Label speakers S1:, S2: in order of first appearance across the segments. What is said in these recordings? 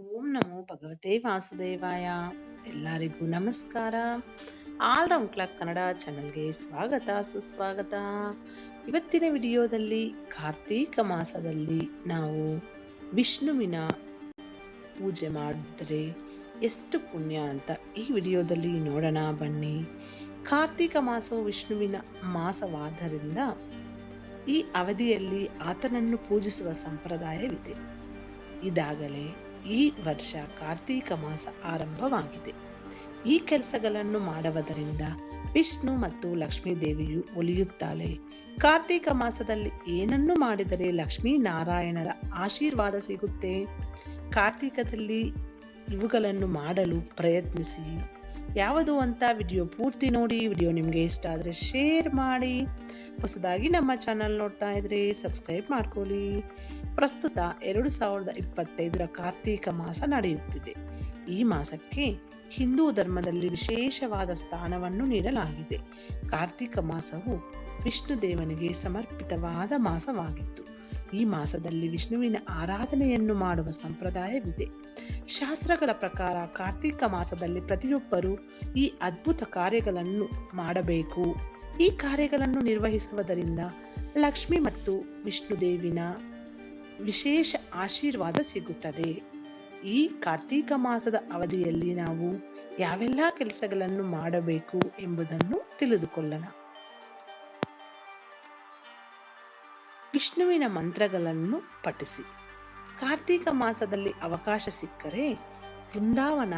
S1: ಓಂ ನಮೋ ಭಗವತೆ ವಾಸುದೇವಾಯ. ಎಲ್ಲರಿಗೂ ನಮಸ್ಕಾರ. ಆಲ್ ರೌಂಡ್ ಕ್ಲಾಕ್ ಕನ್ನಡ ಚಾನಲ್ಗೆ ಸ್ವಾಗತ, ಸುಸ್ವಾಗತ. ಇವತ್ತಿನ ವಿಡಿಯೋದಲ್ಲಿ ಕಾರ್ತೀಕ ಮಾಸದಲ್ಲಿ ನಾವು ವಿಷ್ಣುವಿನ ಪೂಜೆ ಮಾಡಿದ್ರೆ ಎಷ್ಟು ಪುಣ್ಯ ಅಂತ ಈ ವಿಡಿಯೋದಲ್ಲಿ ನೋಡೋಣ ಬನ್ನಿ. ಕಾರ್ತೀಕ ಮಾಸವು ವಿಷ್ಣುವಿನ ಮಾಸವಾದ್ದರಿಂದ ಈ ಅವಧಿಯಲ್ಲಿ ಆತನನ್ನು ಪೂಜಿಸುವ ಸಂಪ್ರದಾಯವಿದೆ. ಇದಾಗಲೇ ಈ ವರ್ಷ ಕಾರ್ತೀಕ ಮಾಸ ಆರಂಭವಾಗಿದೆ. ಈ ಕೆಲಸಗಳನ್ನು ಮಾಡುವುದರಿಂದ ವಿಷ್ಣು ಮತ್ತು ಲಕ್ಷ್ಮೀ ದೇವಿಯು ಒಲಿಯುತ್ತಾಳೆ. ಕಾರ್ತೀಕ ಮಾಸದಲ್ಲಿ ಏನನ್ನು ಮಾಡಿದರೆ ಲಕ್ಷ್ಮೀ ನಾರಾಯಣರ ಆಶೀರ್ವಾದ ಸಿಗುತ್ತೆ? ಕಾರ್ತೀಕದಲ್ಲಿ ಇವುಗಳನ್ನು ಮಾಡಲು ಪ್ರಯತ್ನಿಸಿ. ಯಾವುದು ಅಂತ ವಿಡಿಯೋ ಪೂರ್ತಿ ನೋಡಿ, ವಿಡಿಯೋ ನಿಮಗೆ ಇಷ್ಟ ಆದರೆ ಶೇರ್ ಮಾಡಿ. ಹೊಸದಾಗಿ ನಮ್ಮ ಚಾನಲ್ ನೋಡ್ತಾ ಇದ್ರೆ ಸಬ್ಸ್ಕ್ರೈಬ್ ಮಾಡ್ಕೊಳ್ಳಿ. ಪ್ರಸ್ತುತ ಎರಡು ಸಾವಿರದ ಇಪ್ಪತ್ತೈದರ ಕಾರ್ತೀಕ ಮಾಸ ನಡೆಯುತ್ತಿದೆ. ಈ ಮಾಸಕ್ಕೆ ಹಿಂದೂ ಧರ್ಮದಲ್ಲಿ ವಿಶೇಷವಾದ ಸ್ಥಾನವನ್ನು ನೀಡಲಾಗಿದೆ. ಕಾರ್ತೀಕ ಮಾಸವು ವಿಷ್ಣು ದೇವನಿಗೆ ಸಮರ್ಪಿತವಾದ ಮಾಸವಾಗಿತ್ತು. ಈ ಮಾಸದಲ್ಲಿ ವಿಷ್ಣುವಿನ ಆರಾಧನೆಯನ್ನು ಮಾಡುವ ಸಂಪ್ರದಾಯವಿದೆ. ಶಾಸ್ತ್ರಗಳ ಪ್ರಕಾರ ಕಾರ್ತಿಕ ಮಾಸದಲ್ಲಿ ಪ್ರತಿಯೊಬ್ಬರೂ ಈ ಅದ್ಭುತ ಕಾರ್ಯಗಳನ್ನು ಮಾಡಬೇಕು. ಈ ಕಾರ್ಯಗಳನ್ನು ನಿರ್ವಹಿಸುವುದರಿಂದ ಲಕ್ಷ್ಮಿ ಮತ್ತು ವಿಷ್ಣುದೇವಿನ ವಿಶೇಷ ಆಶೀರ್ವಾದ ಸಿಗುತ್ತದೆ. ಈ ಕಾರ್ತೀಕ ಮಾಸದ ಅವಧಿಯಲ್ಲಿ ನಾವು ಯಾವೆಲ್ಲ ಕೆಲಸಗಳನ್ನು ಮಾಡಬೇಕು ಎಂಬುದನ್ನು ತಿಳಿದುಕೊಳ್ಳೋಣ. ವಿಷ್ಣುವಿನ ಮಂತ್ರಗಳನ್ನು ಪಠಿಸಿ. ಕಾರ್ತೀಕ ಮಾಸದಲ್ಲಿ ಅವಕಾಶ ಸಿಕ್ಕರೆ ವೃಂದಾವನ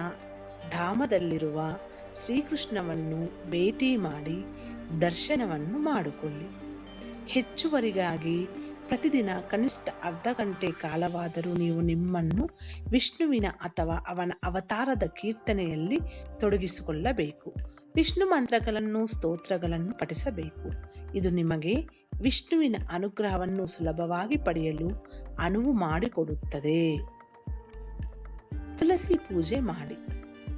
S1: ಧಾಮದಲ್ಲಿರುವ ಶ್ರೀಕೃಷ್ಣವನ್ನು ಭೇಟಿ ಮಾಡಿ ದರ್ಶನವನ್ನು ಮಾಡಿಕೊಳ್ಳಿ. ಹೆಚ್ಚುವರಿಗಾಗಿ ಪ್ರತಿದಿನ ಕನಿಷ್ಠ ಅರ್ಧ ಗಂಟೆ ಕಾಲವಾದರೂ ನೀವು ನಿಮ್ಮನ್ನು ವಿಷ್ಣುವಿನ ಅಥವಾ ಅವನ ಅವತಾರದ ಕೀರ್ತನೆಯಲ್ಲಿ ತೊಡಗಿಸಿಕೊಳ್ಳಬೇಕು. ವಿಷ್ಣು ಮಂತ್ರಗಳನ್ನು, ಸ್ತೋತ್ರಗಳನ್ನು ಪಠಿಸಬೇಕು. ಇದು ನಿಮಗೆ ವಿಷ್ಣುವಿನ ಅನುಗ್ರಹವನ್ನು ಸುಲಭವಾಗಿ ಪಡೆಯಲು ಅನುವು ಮಾಡಿಕೊಡುತ್ತದೆ. ತುಳಸಿ ಪೂಜೆ ಮಾಡಿ.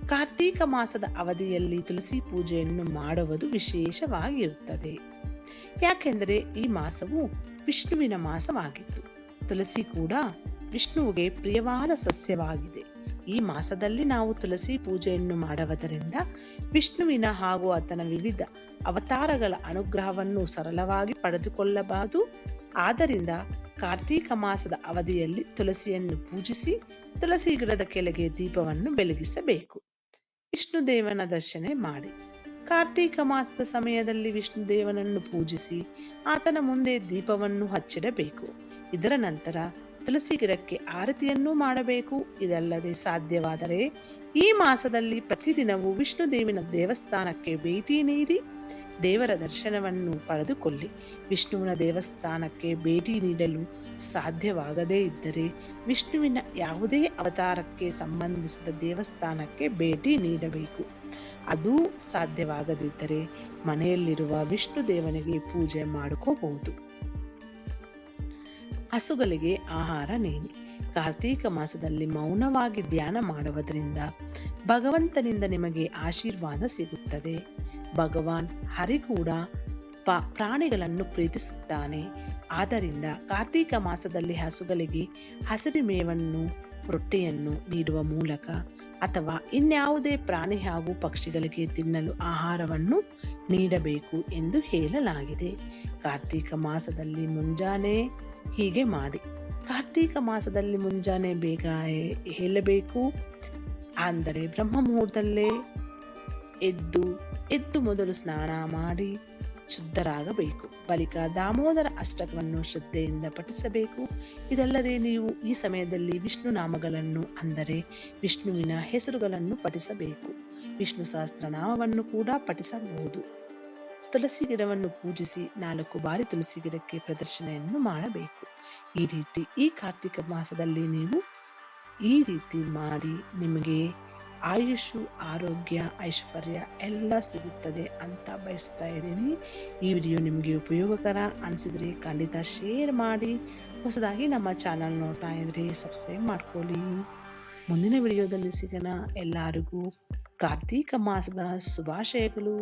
S1: ಕಾರ್ತೀಕ ಮಾಸದ ಅವಧಿಯಲ್ಲಿ ತುಳಸಿ ಪೂಜೆಯನ್ನು ಮಾಡುವುದು ವಿಶೇಷವಾಗಿರುತ್ತದೆ. ಯಾಕೆಂದರೆ ಈ ಮಾಸವು ವಿಷ್ಣುವಿನ ಮಾಸವಾಗಿತ್ತು. ತುಳಸಿ ಕೂಡ ವಿಷ್ಣುವಿಗೆ ಪ್ರಿಯವಾದ ಸಸ್ಯವಾಗಿದೆ. ಈ ಮಾಸದಲ್ಲಿ ನಾವು ತುಳಸಿ ಪೂಜೆಯನ್ನು ಮಾಡುವುದರಿಂದ ವಿಷ್ಣುವಿನ ಹಾಗೂ ಆತನ ವಿವಿಧ ಅವತಾರಗಳ ಅನುಗ್ರಹವನ್ನು ಸರಳವಾಗಿ ಪಡೆದುಕೊಳ್ಳಬಾರದು ಆದ್ದರಿಂದ ಕಾರ್ತೀಕ ಮಾಸದ ಅವಧಿಯಲ್ಲಿ ತುಳಸಿಯನ್ನು ಪೂಜಿಸಿ ತುಳಸಿ ಗಿಡದ ಕೆಳಗೆ ದೀಪವನ್ನು ಬೆಳಗಿಸಬೇಕು. ವಿಷ್ಣು ದೇವನ ದರ್ಶನ ಮಾಡಿ. ಕಾರ್ತೀಕ ಮಾಸದ ಸಮಯದಲ್ಲಿ ವಿಷ್ಣು ದೇವನನ್ನು ಪೂಜಿಸಿ ಆತನ ಮುಂದೆ ದೀಪವನ್ನು ಹಚ್ಚಿಡಬೇಕು. ಇದರ ನಂತರ ತುಳಸಿ ಗಿಡಕ್ಕೆ ಆರತಿಯನ್ನೂ ಮಾಡಬೇಕು. ಇದಲ್ಲದೆ ಸಾಧ್ಯವಾದರೆ ಈ ಮಾಸದಲ್ಲಿ ಪ್ರತಿದಿನವೂ ವಿಷ್ಣು ದೇವಿನ ದೇವಸ್ಥಾನಕ್ಕೆ ಭೇಟಿ ನೀಡಿ ದೇವರ ದರ್ಶನವನ್ನು ಪಡೆದುಕೊಳ್ಳಿ. ವಿಷ್ಣುವಿನ ದೇವಸ್ಥಾನಕ್ಕೆ ಭೇಟಿ ನೀಡಲು ಸಾಧ್ಯವಾಗದೇ ಇದ್ದರೆ ವಿಷ್ಣುವಿನ ಯಾವುದೇ ಅವತಾರಕ್ಕೆ ಸಂಬಂಧಿಸಿದ ದೇವಸ್ಥಾನಕ್ಕೆ ಭೇಟಿ ನೀಡಬೇಕು. ಅದು ಸಾಧ್ಯವಾಗದಿದ್ದರೆ ಮನೆಯಲ್ಲಿರುವ ವಿಷ್ಣು ದೇವನಿಗೆ ಪೂಜೆ ಮಾಡಿಕೋಬಹುದು ಹಸುಗಳಿಗೆ ಆಹಾರ ನೀಡಿ. ಕಾರ್ತೀಕ ಮಾಸದಲ್ಲಿ ಮೌನವಾಗಿ ಧ್ಯಾನ ಮಾಡುವುದರಿಂದ ಭಗವಂತನಿಂದ ನಿಮಗೆ ಆಶೀರ್ವಾದ ಸಿಗುತ್ತದೆ. ಭಗವಾನ್ ಹರಿ ಕೂಡ ಪ ಪ್ರಾಣಿಗಳನ್ನು ಪ್ರೀತಿಸುತ್ತಾನೆ. ಆದ್ದರಿಂದ ಕಾರ್ತೀಕ ಮಾಸದಲ್ಲಿ ಹಸುಗಳಿಗೆ ಹಸಿರು ಮೇವನ್ನು ರೊಟ್ಟಿಯನ್ನು ನೀಡುವ ಮೂಲಕ ಅಥವಾ ಇನ್ಯಾವುದೇ ಪ್ರಾಣಿ ಹಾಗೂ ಪಕ್ಷಿಗಳಿಗೆ ತಿನ್ನಲು ಆಹಾರವನ್ನು ನೀಡಬೇಕು ಎಂದು ಹೇಳಲಾಗಿದೆ. ಕಾರ್ತೀಕ ಮಾಸದಲ್ಲಿ ಮುಂಜಾನೆ ಹೀಗೆ ಮಾಡಿ. ಕಾರ್ತೀಕ ಮಾಸದಲ್ಲಿ ಮುಂಜಾನೆ ಬೇಗ ಹೇಳಬೇಕು. ಅಂದರೆ ಬ್ರಹ್ಮ ಮುಹೂರ್ತದಲ್ಲೇ ಎದ್ದು ಎದ್ದು ಮೊದಲು ಸ್ನಾನ ಮಾಡಿ ಶುದ್ಧರಾಗಬೇಕು. ಬಳಿಕ ದಾಮೋದರ ಅಷ್ಟಕವನ್ನು ಶ್ರದ್ಧೆಯಿಂದ ಪಠಿಸಬೇಕು. ಇದಲ್ಲದೆ ನೀವು ಈ ಸಮಯದಲ್ಲಿ ವಿಷ್ಣು ನಾಮಗಳನ್ನು, ಅಂದರೆ ವಿಷ್ಣುವಿನ ಹೆಸರುಗಳನ್ನು ಪಠಿಸಬೇಕು. ವಿಷ್ಣು ಸಹಸ್ರನಾಮವನ್ನು ಕೂಡ ಪಠಿಸಬಹುದು. ತುಳಸಿ ಗಿಡವನ್ನು ಪೂಜಿಸಿ ನಾಲ್ಕು ಬಾರಿ ತುಳಸಿ ಗಿಡಕ್ಕೆ ಪ್ರದರ್ಶನೆಯನ್ನು ಮಾಡಬೇಕು. ಈ ರೀತಿ ಈ ಕಾರ್ತಿಕ ಮಾಸದಲ್ಲಿ ನೀವು ಈ ರೀತಿ ಮಾಡಿ ನಿಮಗೆ ಆಯುಷು, ಆರೋಗ್ಯ, ಐಶ್ವರ್ಯ ಎಲ್ಲ ಸಿಗುತ್ತದೆ ಅಂತ ಬಯಸ್ತಾ ಇದ್ದೀನಿ. ಈ ವಿಡಿಯೋ ನಿಮಗೆ ಉಪಯೋಗಕರ ಅನಿಸಿದರೆ ಖಂಡಿತ ಶೇರ್ ಮಾಡಿ, ಹೊಸದಾಗಿ ನಮ್ಮ ಚಾನಲ್ ನೋಡ್ತಾ ಇದ್ರೆ ಸಬ್ಸ್ಕ್ರೈಬ್ ಮಾಡ್ಕೊಳ್ಳಿ. ಮುಂದಿನ ವಿಡಿಯೋದಲ್ಲಿ ಸಿಗೋಣ. ಎಲ್ಲರಿಗೂ ಕಾರ್ತೀಕ ಮಾಸದ ಶುಭಾಶಯಗಳು.